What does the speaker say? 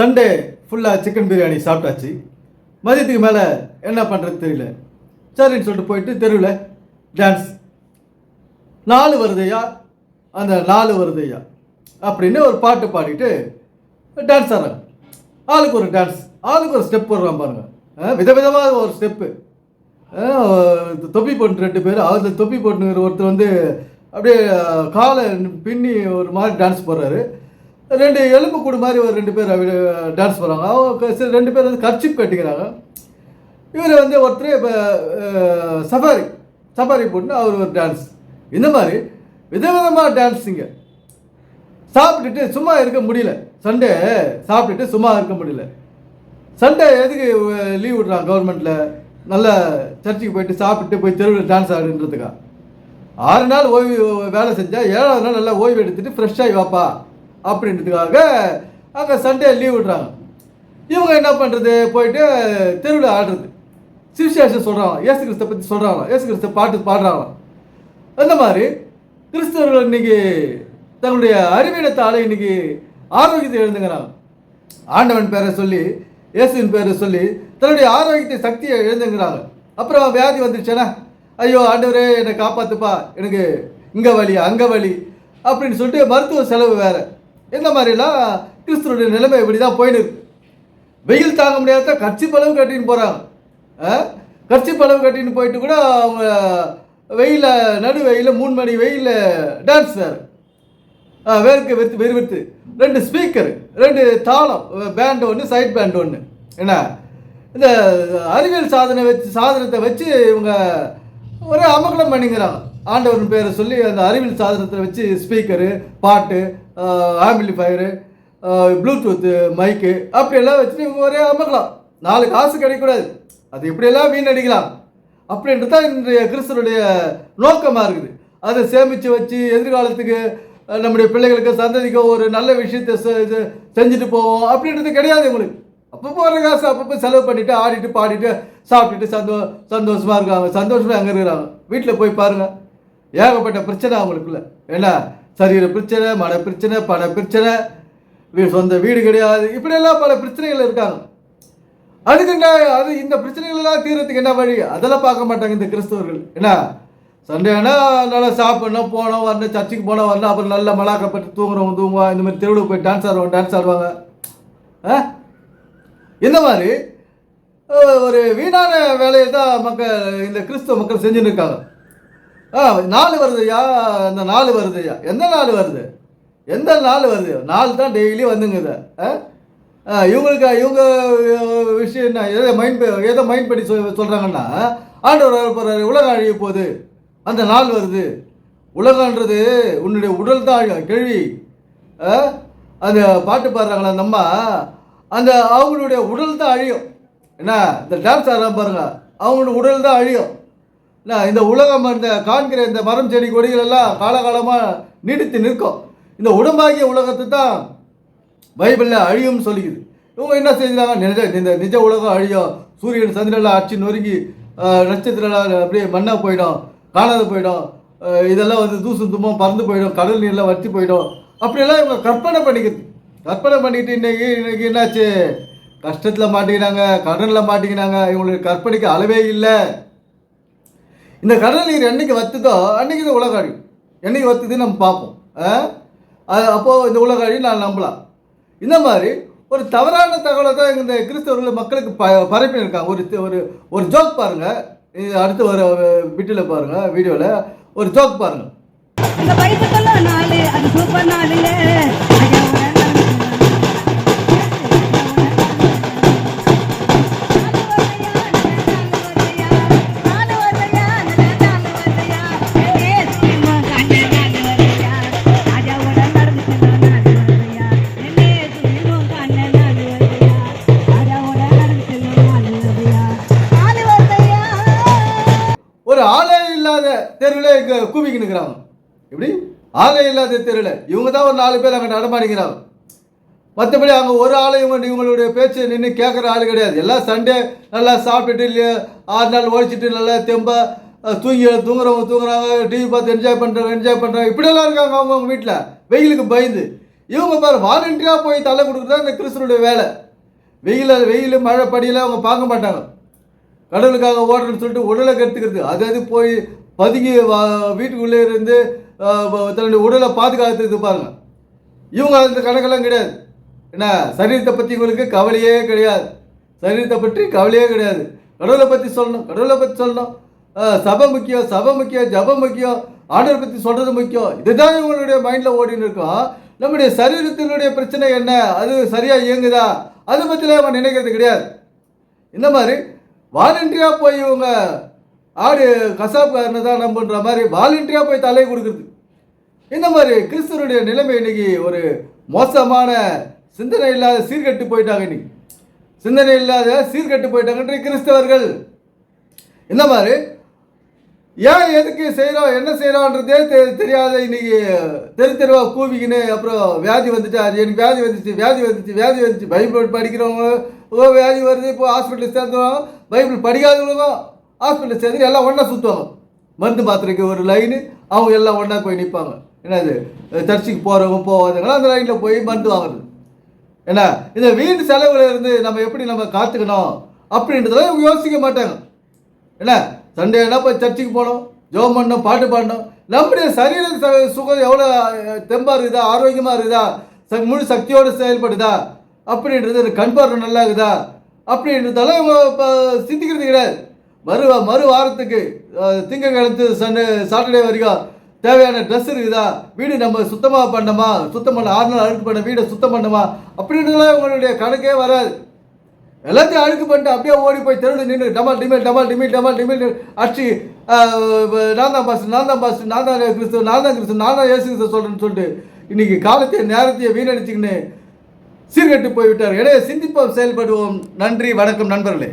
Sunday ஃபுல்லாக chicken biryani சாப்பிட்டாச்சு. மதியத்துக்கு மேலே என்ன பண்ணுறது தெரியல. சரின்னு சொல்லிட்டு போயிட்டு தெருவில் டான்ஸ் நாலு வருதையா? அந்த நாலு வருதையா? அப்படின்னு ஒரு பாட்டு பாடிட்டு டான்ஸ் ஆடுறாங்க. ஆளுக்கு ஒரு டான்ஸ் ஆளுக்கு ஒரு ஸ்டெப் போடுறான் பாருங்க. விதவிதமாக ஒரு ஸ்டெப்பு தொப்பி போட்டு ரெண்டு பேர் அந்த தொப்பி போட்டுங்கிற ஒருத்தர் வந்து அப்படியே காலை பின்னி ஒரு மாதிரி டான்ஸ் போடுறாரு. ரெண்டு எலும்பு கூடு மாதிரி ஒரு ரெண்டு பேர் டான்ஸ் போகிறாங்க அவங்க ரெண்டு பேர் வந்து கர்ச்சிப் கட்டிக்கிறாங்க. இவர் வந்து ஒருத்தர் இப்போ சஃபாரி சஃபாரி போட்டு அவர் ஒரு டான்ஸ் இந்த மாதிரி விதவிதமாக டான்ஸுங்க சாப்பிட்டுட்டு சும்மா இருக்க முடியல. சண்டே சாப்பிட்டுட்டு சும்மா இருக்க முடியல. சண்டே எதுக்கு லீவ் விட்றான் கவர்மெண்ட்டில் நல்லா சர்ச்சுக்கு போயிட்டு சாப்பிட்டு போய் தெருவில் டான்ஸ் ஆடுன்றதுக்கா? ஆறு நாள் ஓய்வு வேலை செஞ்சால் ஏழாவது நாள் நல்லா ஓய்வு எடுத்துட்டு ஃப்ரெஷ்ஷாகி வாப்பா. அப்படின்றதுக்காக அங்கே சண்டே லீவ் விடுறாங்க இவங்க என்ன பண்ணுறது போயிட்டு தெருவில் ஆடுறது. சிவிசேஷன் சொல்கிறாங்க ஏசு கிறிஸ்தை பற்றி சொல்கிறாங்க ஏசு கிறிஸ்த பாட்டு பாடுறாங்க. அந்த மாதிரி கிறிஸ்தவர்கள் இன்னைக்கு தங்களுடைய அறிவினத்தால் இன்னைக்கு ஆரோக்கியத்தை எழுந்துங்கிறாங்க ஆண்டவன் பேரை சொல்லி இயேசுவின் பேரை சொல்லி தன்னுடைய ஆரோக்கியத்தை சக்தியை எழுந்துங்கிறாங்க அப்புறம் வியாதி வந்துருச்சேனா ஐயோ ஆண்டவரே என்னை காப்பாற்றுப்பா எனக்கு இங்கே வலி அங்கே வலி அப்படின்னு சொல்லிட்டு மருத்துவ செலவு வேறு. இந்த மாதிரிலாம் கிறிஸ்துவனுடைய நிலைமை இப்படி தான் போயின்னு வெயில் தாங்க முடியாத கட்சி பளவு கட்டின்னு போகிறாங்க கட்சி பளவு கட்டின்னு போயிட்டு கூட அவங்க வெயில நடு வெயில மூணு மணி வெயில டான்ஸ் வேறு. வேர்க்கு வெறுத்து வெறுவிறுத்து ரெண்டு ஸ்பீக்கர் ரெண்டு தாளம் பேண்டு ஒன்று சைட் பேண்டு ஒன்று என்ன? இந்த அறிவியல் சாதனை வச்சு சாதனத்தை வச்சு இவங்க ஒரு அமகலம் பண்ணிக்கிறாங்க. ஆண்டவரின் பேரை சொல்லி அந்த அறிவியல் சாதனத்தை வச்சு ஸ்பீக்கரு பாட்டு ஆம்பிளிஃபயரு ப்ளூடூத்து மைக்கு அப்படியெல்லாம் வச்சுட்டு இவங்க ஒரே அமக்கலாம் நாலு காசு கிடைக்கக்கூடாது. அது எப்படியெல்லாம் வீணடிக்கலாம்? அப்படின்றது தான் இன்றைய கிறிஸ்தனுடைய நோக்கமாக இருக்குது. அதை சேமித்து வச்சு எதிர்காலத்துக்கு நம்முடைய பிள்ளைகளுக்கு சந்ததிக்கு ஒரு நல்ல விஷயத்தை செ- இது செஞ்சுட்டு போவோம். அப்படின்றது கிடையாது உங்களுக்கு. அப்பப்போ வர காசு அப்பப்போ செலவு பண்ணிட்டு ஆடிட்டு பாடிட்டு சாப்பிட்டுட்டு சந்தோ சந்தோஷமாக இருக்காங்க. சந்தோஷமாக அங்கே இருக்கிறாங்க? வீட்டில் போய் பாருங்கள் ஏகப்பட்ட பிரச்சனை அவங்களுக்குள்ள. என்ன சரீர பிரச்சனை மன பிரச்சனை பண பிரச்சனை வீ- சொந்த வீடு கிடையாது. இப்படியெல்லாம் பல பிரச்சனைகள் இருக்காங்க. அதுக்கு என்ன அது இந்த பிரச்சனைகள் எல்லாம் தீர்றதுக்கு என்ன வழி? அதெல்லாம் பார்க்க மாட்டாங்க இந்த கிறிஸ்தவர்கள். என்ன? சண்டேனா நல்லா சாப்பிடணும் போனோம் வரணும் சர்ச்சுக்கு போனோம் வரணும் அப்புறம் நல்லா மலாக்கப்பட்டு தூங்குறவங்க தூங்குவாங்க இந்த மாதிரி தெருவில் போய் டான்ஸ் ஆடுவாங்க டான்ஸ் ஆடுவாங்க. ஆ? இந்த மாதிரி ஒரு வீணான வேலையை தான் மக்கள் இந்த கிறிஸ்தவ மக்கள் செஞ்சுன்னு இருக்காங்க. ஆ நாலு வருதுயா? இந்த நாலு வருதுயா? எந்த நாள் வருது? எந்த நாள் வருது? நாள் தான் டெய்லி வந்துங்குது. ஆ? இவங்களுக்கு இவங்க விஷயம் என்ன? எதை மைண்ட் எதை மைண்ட் பண்ணி சொல் சொல்கிறாங்கன்னா ஆண்டவர் போகிறாரு உலகம் அழிய போகுது. அந்த நாள் வருது. உலகன்றது உன்னுடைய உடல் தான் அழியும் கேள்வி. ஆ? அந்த பாட்டு பாடுறாங்களா அந்த அம்மா? அந்த அவங்களுடைய உடல் தான் அழியும். என்ன? இந்த டான்ஸ் ஆடுறாங்க பாருங்க. அவங்களோட உடல் தான் அழியும். என்ன இந்த உலகம் இந்த காண்கிற இந்த மரம் செடி கொடிகள் எல்லாம் காலகாலமாக நீடித்து நிற்கும். இந்த உடம்பாகிய உலகத்தை தான் பைபிளில் அழியும்னு சொல்லிக்குது இவங்க என்ன செஞ்சாங்க நிஜ இந்த நிஜ உலகம் அழியும். சூரியன் சந்திரன்லாம் அச்சு நொறுங்கி நட்சத்திரம் அப்படியே மண்ணாக போயிடும் காணாத போயிடும். இதெல்லாம் வந்து தூசு தும்பம் பறந்து போயிடும் கடல் நீர்லாம் வற்றி போயிடும். அப்படியெல்லாம் இவங்க கற்பனை பண்ணிக்கிறது. கற்பனை பண்ணிட்டு இன்னைக்கு இன்னைக்கு என்னாச்சு? கஷ்டத்தில் மாட்டிக்கினாங்க கடனில் மாட்டிக்கினாங்க இவங்களுக்கு கற்பனைக்கு அளவே இல்லை. இந்த கடல் நீர் என்றைக்கு வத்துதோ அன்னைக்கு இந்த உலக அழியும் என்னைக்கு வத்துதுன்னு நம்ம பார்ப்போம். ஆ? அது அப்போது இந்த உலக அழியும் நான் நம்பலாம். இந்த மாதிரி ஒரு தவறான தகவலை தான் இந்த கிறிஸ்தவர்கள் மக்களுக்கு ப பரப்பி இருக்காங்க ஒரு ஒரு ஒரு ஜோக் பாருங்கள் இது அடுத்து ஒரு வீட்டில் பாருங்கள் வீடியோவில் ஒரு ஜோக் பாருங்கள் ஒரு ஆளே இல்லாத தெருவில் இங்கே கூவிக்கு எப்படி? ஆளே இல்லாத தெருவில். இவங்க தான் ஒரு நாலு பேர் அங்கே நடமாடிக்கிறாங்க மற்றபடி அங்கே ஒரு ஆளை இவங்க இவங்களுடைய பேச்சு நின்று கேட்குற ஆள் கிடையாது. எல்லாம் சண்டே நல்லா சாப்பிட்டுட்டு இல்லையா? ஆறு நாள் ஒழிச்சிட்டு நல்லா தெம்பா தூங்கி தூங்குறவங்க தூங்குறாங்க டிவி பார்த்து என்ஜாய் பண்ணுறாங்க என்ஜாய் பண்ணுறாங்க இப்படியெல்லாம் இருக்காங்க அவங்க அவங்க வீட்டில் வெயிலுக்கு பயந்து. இவங்க பாரு வாலண்டியராக போய் தலை கொடுக்குறது தான் இந்த கிறிஸ்தனுடைய வேலை. வெயில் வெயில் மழை படியெல்லாம் அவங்க பார்க்க மாட்டாங்க. கடவுளுக்காக ஓடுறேன்னு சொல்லிட்டு உடலை கெடுத்துக்கிறது. அது அது போய் பதுங்கி வா- வீட்டுக்குள்ளே இருந்து தன்னுடைய உடலை பாதுகாத்துட்டு பாருங்க. இவங்க அந்த கணக்கெல்லாம் கிடையாது. என்ன? சரீரத்தை பற்றி இவங்களுக்கு கவலையே கிடையாது. சரீரத்தை பற்றி கவலையே கிடையாது. கடவுளை பற்றி சொல்லணும். கடவுளை பற்றி சொல்லணும். சபை முக்கியம் சபை முக்கியம் ஜபம் முக்கியம் ஆண்டவரை பற்றி சொல்கிறது முக்கியம். இதுதான் இவங்களுடைய மைண்டில் ஓடின்னு இருக்கோம். நம்முடைய சரீரத்தினுடைய பிரச்சனை என்ன? அது சரியாக இயங்குதா? அதை பற்றிலாம் அவன் நினைக்கிறது கிடையாது. இந்த மாதிரி வாலண்டியாக போய் இவங்க ஆடு கசாப்காரனை தான் நம்புன்ற மாதிரி வாலண்டியாக போய் தலை கொடுக்குறது. இந்த மாதிரி கிறிஸ்தனுடைய நிலைமை இன்னைக்கு ஒரு மோசமான சிந்தனை இல்லாத சீர்கெட்டு போயிட்டாங்க இன்னைக்கு. சிந்தனை இல்லாத சீர்கெட்டு போயிட்டாங்கன்ற கிறிஸ்தவர்கள். இந்த மாதிரி ஏன் எதுக்கு செய்கிறோம் என்ன செய்கிறோன்றதே தெ தெரியாத இன்னைக்கு தெரு தெருவா கூவிக்கின்னு அப்புறம் வியாதி வந்துட்டு அது எனக்கு வியாதி வந்துச்சு வியாதி வந்துச்சு வியாதி வந்துச்சு. பைபிள் படிக்கிறவங்க ஓ வியாதி வருது இப்போ ஹாஸ்பிட்டலில் சேர்ந்துருவாங்க பைபிள் படிக்காதவங்களும் ஹாஸ்பிட்டலில் சேர்ந்து எல்லாம் ஒன்றா சுற்றுவாங்க மருந்து மாத்திரைக்கு ஒரு லைனு அவங்க எல்லாம் ஒன்றா போய் நிற்பாங்க என்னது? சர்ச்சுக்கு போகிறவங்க போவாதவங்களாம் அந்த லைனில் போய் மருந்து வாங்குறது. என்ன? இந்த வீண் செலவுல இருந்து நம்ம எப்படி நம்ம காத்துக்கணும்? அப்படின்றதெல்லாம் இவங்க யோசிக்க மாட்டாங்க. என்ன? சண்டேனா போய் சர்ச்சுக்கு போகணும் ஜோம் பண்ணணும் பாட்டு பாடணும் நம்முடைய சரீர சுகம் எவ்வளோ தெம்பாக இருக்குதா? ஆரோக்கியமாக இருக்குதா? ச முழு சக்தியோடு செயல்படுதா? அப்படின்றது கண் பார்வை நல்லா இருக்குதா? அப்படின்றதெல்லாம் இப்போ சிந்திக்கிறது கிடையாது. மறு மறு வாரத்துக்கு திங்கக்கிழத்து சண்டே சாட்டர்டே வரைக்கும் தேவையான ட்ரெஸ் இருக்குதா? வீடு நம்ம சுத்தமாக பண்ணோமா சுத்தம் பண்ண ஆறு நாள் அழுக்கு பண்ண வீடை சுத்தம் பண்ணோமா அப்படின்றதுலாம் உங்களுடைய கணக்கே வராது. எல்லாத்தையும் அழுக்கு பண்ணிட்டு அப்படியே ஓடி போய் தெருவில் நின்று டமால் டிமில் டமால் டிமில் டமால் டிமில் அடிச்சு ஆஹ், நான் தான் பாஸ் நான் தான் பாஸ் நான் தான் கிறிஸ்துவ நான் தான் கிறிஸ்துவ நான் தான் ஏசு கிறிஸ்துவ சொல்கிறேன்னு சொல்லிட்டு இன்றைக்கி காலத்தையும் நேரத்தையும் வீணடிச்சுக்கின்னு சீர்கெட்டு போய்விட்டார். இடையே சிந்திப்போம் செயல்படுவோம். நன்றி வணக்கம் நண்பர்களே.